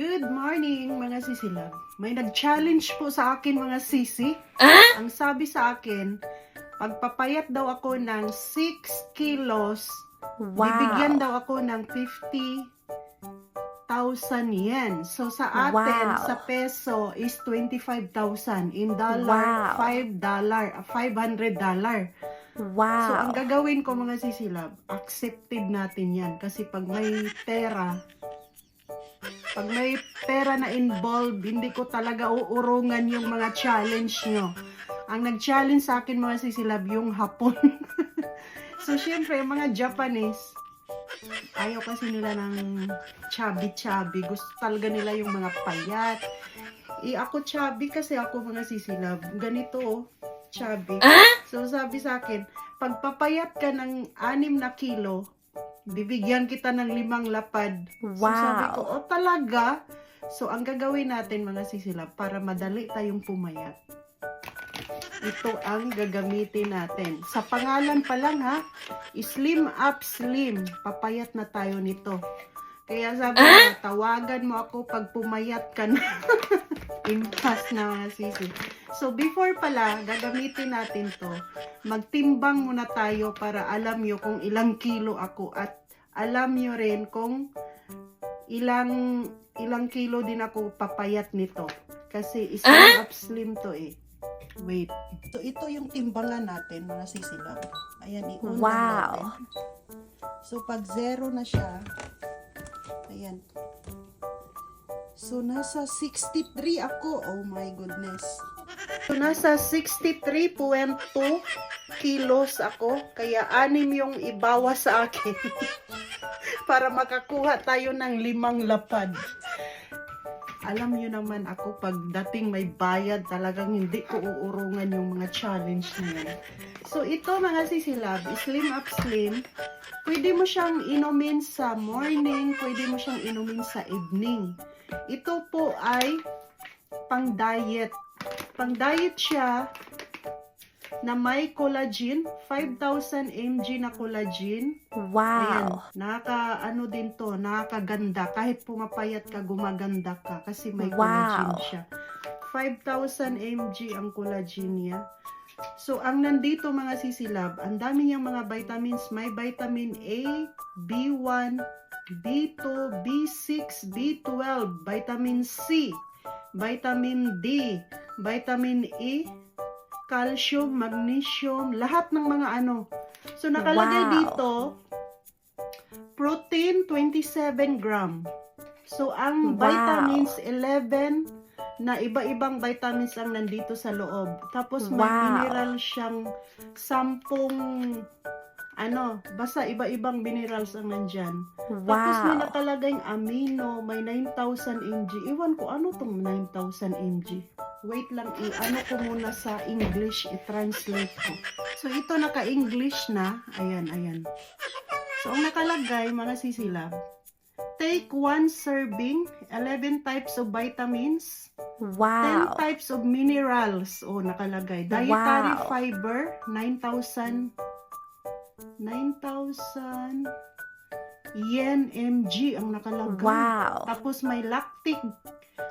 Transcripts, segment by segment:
Good morning mga sisilab. May nag-challenge po sa akin mga sisi. Ang sabi sa akin, pagpapayat daw ako ng 6 kilos, Wow. bibigyan daw ako ng 50,000 yen. So sa atin, Wow. sa peso is 25,000. In dollar, Wow. 5 dollar, 500 dollar. So, ang Wow. gagawin ko mga sisilab, accepted natin yan. Kasi pag may pera, pag may pera na involved, hindi ko talaga uurungan yung mga challenge nyo. Ang nag-challenge sa akin mga sisilab, yung hapon. so, syempre, yung mga Japanese, ayaw kasi nila ng chubby-chubby. Gusto talaga nila yung mga payat. Eh, ako chubby kasi ako mga sisilab. Ganito, oh, chubby. So, sabi sa akin, pagpapayat ka ng anim na kilo, bibigyan kita ng limang lapad. So, sabi ko, Wow. oh talaga? So, ang gagawin natin mga sisilab para madali tayong pumayat. Ito ang gagamitin natin. Sa pangalan pa lang ha, Slim Up Slim. Papayat na tayo nito. Kaya sabi ko, tawagan mo ako pag pumayat ka na. Impas na mga sisi. So, before pala, gagamitin natin to. Magtimbang muna tayo para alam nyo kung ilang kilo ako at alam nyo rin kung ilang ilang kilo din ako papayat nito. Kasi slim up slim to eh. Wait. So, ito yung timbangan natin, mga sisilab. Ayan, iundan Wow. natin. So, pag zero na siya, ayan. So, nasa 63 ako. Oh my goodness. So, nasa 63.2 kilos ako. Kaya, anim yung ibawa sa akin. Para makakuha tayo ng limang lapad. Alam niyo naman ako, pag dating may bayad, talagang hindi ko uurungan yung mga challenge na. So, ito mga sisilab, slim up slim. Pwede mo siyang inumin sa morning, pwede mo siyang inumin sa evening. Ito po ay pang diet. Pang diet siya na may collagen, 5,000 mg na collagen. Ayan, Wow. nakaka ano din to, nakakaganda. Kahit pumapayat ka, gumaganda ka kasi may Wow. collagen siya. 5,000 mg ang collagen niya. So, ang nandito mga sisilab, ang dami niyang mga vitamins. May vitamin A, B1, B2, B6, B12, vitamin C, vitamin D, vitamin E, calcium, magnesium, lahat ng mga ano. So, nakalagay Wow. dito, protein 27 gram. So, ang Wow. vitamins 11 na iba-ibang vitamins ang nandito sa loob. Tapos may Wow. mineral siyang sampung ano, basta iba-ibang minerals ang nandyan. Tapos may Wow. nakalagay amino, may 9,000 mg. Iwan ko, ano tong 9,000 mg? Wait lang, i-ano ko muna sa English, i-translate ko. So, ito naka-English na. Ayan, ayan. So, ang nakalagay, mga sisilab, take one serving, 11 types of vitamins, 10 Wow. types of minerals. Oh, nakalagay. Dietary Wow. fiber, 9,000 9,000 yen mg ang nakalagay. Wow. Tapos may lactic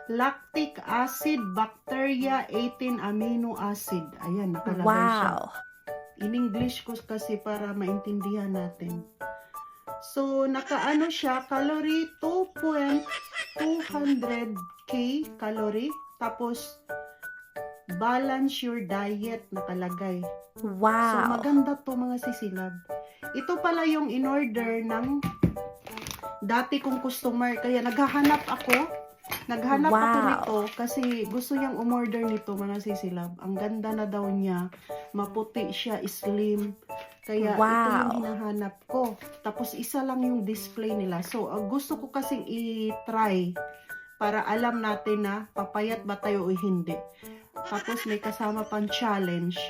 lactic acid bacteria 18 amino acid. Ayan, nakalagay siya. Wow. In English ko kasi para maintindihan natin. So, nakaano siya, calorie 2.200k calorie. Tapos, balance your diet nakalagay. So, Wow. maganda to mga sisilab. Ito pala yung in-order ng dati kong customer. Kaya naghahanap ako. Naghanap ako Wow. nito kasi gusto niyang umorder nito mga sisilab. Ang ganda na daw niya. Maputi siya, slim. Kaya ito Wow. yung hinahanap ko. Tapos isa lang yung display nila. So, uh, gusto ko kasing i-try para alam natin na papayat ba tayo o hindi. Tapos may kasama pang challenge.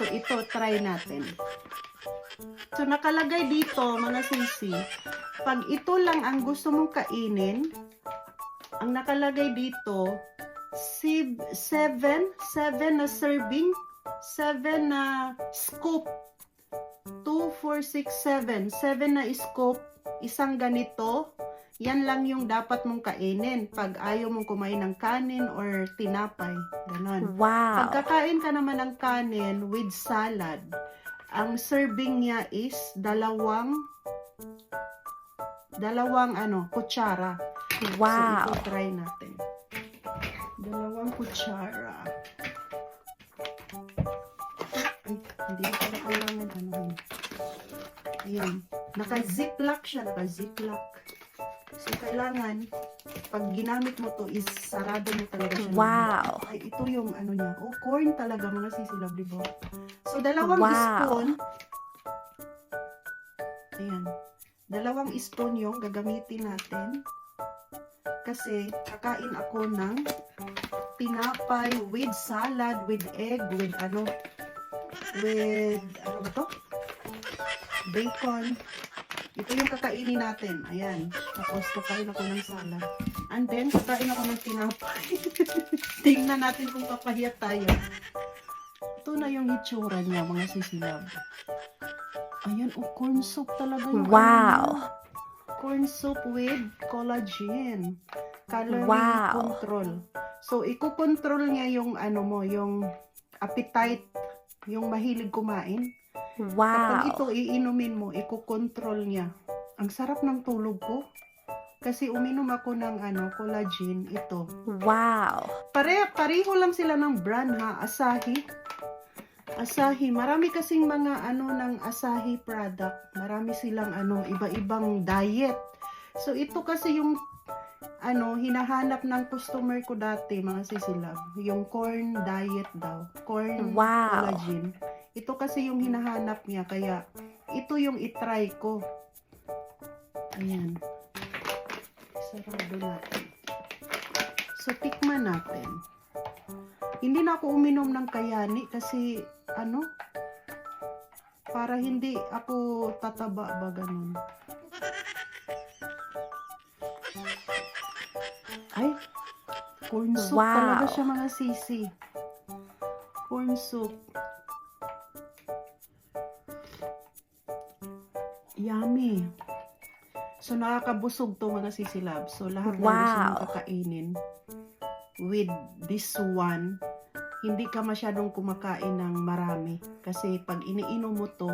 So, ito, try natin. So, nakalagay dito, mga sisi, pag ito lang ang gusto mong kainin, ang nakalagay dito, 7, 7 na serving, 7 na scoop, 2, 4, 6, 7, 7 na scoop, isang ganito, yan lang yung dapat mong kainin pag ayaw mong kumain ng kanin or tinapay. Ganon. Wow. Pagkakain ka naman ng kanin with salad, ang serving niya is dalawang dalawang ano, kutsara. Wow. So, ito try natin. Dalawang kutsara. Ay, hindi ko pala kailangan ano yun. Ayan. Naka-ziplock siya. Naka-ziplock. So, kailangan, pag ginamit mo to is sarado mo talaga siya. ng- Wow. Ay, ito yung ano niya. Oh, corn talaga mga sisilab, di ba? So, dalawang Wow. spoon. Ayan. Dalawang spoon yung gagamitin natin. Kasi, kakain ako ng tinapay with salad, with egg, with ano, with, ano ba to? Bacon. Ito yung kakainin natin. Ayan. Tapos, kakain ako ng salad. And then, kakain ako ng tinapay. Tingnan natin kung papahiyat tayo. Ito na yung itsura niya, mga sisilab. Ayan, oh, corn soup talaga yung ano Wow. Corn soup with collagen. Calorie Wow. control. So, iko-control niya yung ano mo, yung appetite, yung mahilig kumain. Kapag Wow. ito iinumin mo, iko-control niya. Ang sarap ng tulog ko. Kasi uminom ako ng ano, collagen, ito. Wow. Pare, pareho lang sila ng brand ha, Asahi. Asahi, marami kasing mga ano ng Asahi product. Marami silang ano, iba-ibang diet. So ito kasi yung ano, hinahanap ng customer ko dati, mga sisilab. Yung corn diet daw. Corn Wow. collagen. Ito kasi yung hinahanap niya, kaya ito yung itry ko. Ayan. Sarado natin. So, tikman natin. Hindi na ako uminom ng kayani kasi, ano, para hindi ako tataba ba ganun. Ay, corn soup Wow. talaga siya mga sisi. Corn soup. Yummy. So, nakakabusog to mga sisilab. So, lahat ng gusto Wow. mong kakainin with this one, hindi ka masyadong kumakain ng marami. Kasi pag iniinom mo to,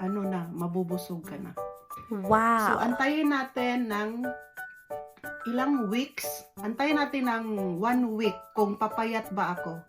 ano na, mabubusog ka na. So, Wow. antayin natin ng ilang weeks. Antayin natin ng one week kung papayat ba ako.